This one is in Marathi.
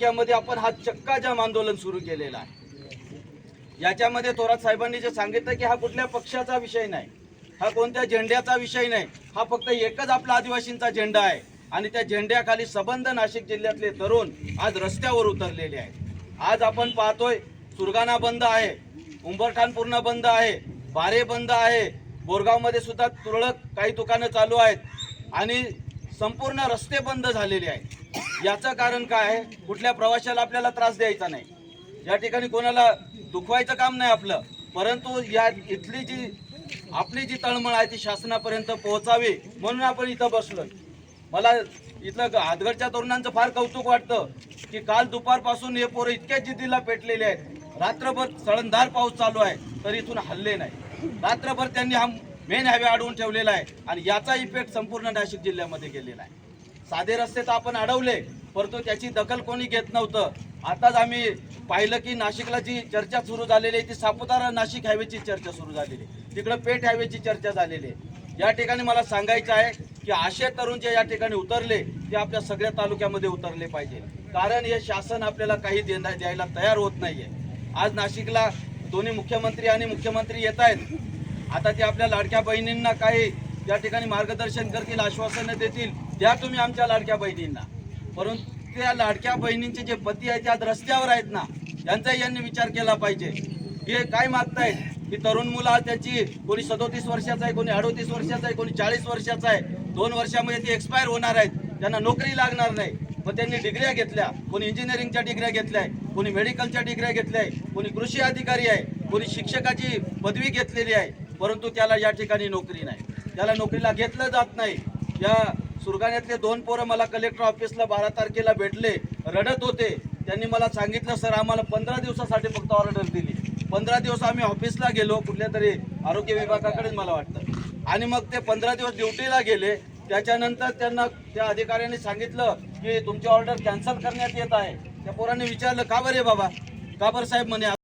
तालुक्यामध्ये आपण हा चक्का जाम आंदोलन सुरू केलेला आहे. याच्यामध्ये थोरात साहेबांनी जे सांगितलं की हा कुठल्या पक्षाचा विषय नाही हा कोणत्या झेंड्याचा विषय नाही हा फक्त एकच आपला आदिवासींचा झेंडा आहे आणि त्या झेंड्याखाली सबंध नाशिक जिल्ह्यातले तरुण आज रस्त्यावर उतरलेले आहेत. आज आपण पाहतोय सुरगाणा बंद आहे उंबरठाण पूर्ण बंद आहे बारे बंद आहे बोरगावमध्ये सुद्धा तुरळक काही दुकानं चालू आहेत. आणि संपूर्ण रस्ते बंद झालेले आहेत. याचं कारण काय आहे? कुठल्या प्रवाशाला आपल्याला त्रास द्यायचा नाही. या ठिकाणी कोणाला दुखवायचं काम नाही आपलं. परंतु या इथली जी आपली जी तळमळ आहे ती शासनापर्यंत पोहोचावी म्हणून आपण इथं बसलो मला इथलं हातगडच्या तरुणांचं फार कौतुक वाटतं की काल दुपारपासून हे पोरं इतक्या जिद्दीला पेटलेले आहेत. रात्रभर सळंधार पाऊस चालू आहे तर इथून हल्ले नाही. रात्रभर त्यांनी हा मेन हायवे अडवून ठेवलेला आहे आणि याचा इफेक्ट संपूर्ण नाशिक जिल्ह्यामध्ये गेलेला आहे. साधे रस्ते तर आपण अडवले परंतु त्याची दखल कोणी घेत नव्हतं. आताच आम्ही पाहिलं की नाशिकला जी चर्चा सुरू झालेली आहे ती सापुतारा नाशिक हायवेची चर्चा सुरू झालेली आहे. तिकडं पेठ हायवेची चर्चा झालेली आहे. या ठिकाणी मला सांगायचं आहे की असे तरुण जे या ठिकाणी उतरले ते आपल्या सगळ्या तालुक्यामध्ये उतरले पाहिजे. कारण हे शासन आपल्याला काही देण्या- द्यायला तयार होत नाहीये. आज नाशिकला दोन्ही मुख्यमंत्री आणि मुख्यमंत्री येत आहेत. आता ते आपल्या लाडक्या बहिणींना काही त्या ठिकाणी मार्गदर्शन करतील आश्वासनं देतील द्या तुम्ही आमच्या लाडक्या बहिणींना. परंतु त्या लाडक्या बहिणींचे जे पती आहेत ते आज रस्त्यावर आहेत ना यांचाही यांनी विचार केला पाहिजे. हे काय मागतायत? की तरुण मुलं आज त्याची कोणी सदोतीस वर्षाचा आहे कोणी अडोतीस वर्षाचा आहे कोणी चाळीस वर्षाचा आहे. दोन वर्षामध्ये ते एक्सपायर होणार आहेत. त्यांना नोकरी लागणार नाही. मग त्यांनी डिग्र्या घेतल्या. कोणी इंजिनिअरिंगच्या डिग्र्या घेतल्या आहे कोणी मेडिकलच्या डिग्र्या घेतल्या आहे कोणी कृषी अधिकारी आहे. कोणी शिक्षकाची पदवी घेतलेली आहे. परंतु त्याला या ठिकाणी नोकरी नाही. त्याला नोकरीला घेतलं जात नाही. या सुरगाण्यातले दोन पोरं मला कलेक्टर ऑफिसला बारा तारखेला भेटले रडत होते. त्यांनी मला सांगितलं सर आम्हाला पंधरा दिवसासाठी फक्त ऑर्डर दिली पंधरा दिवस आम्ही ऑफिसला गेलो कुठल्या तरी आरोग्य विभागाकडेच मला वाटतं. आणि मग ते पंधरा दिवस ड्युटीला गेले. त्याच्यानंतर त्यांना त्या अधिकाऱ्यांनी सांगितलं की तुमची ऑर्डर कॅन्सल करण्यात येत आहे. त्या पोरांनी विचारलं का बरे बाबा? का बरं साहेब? म्हणे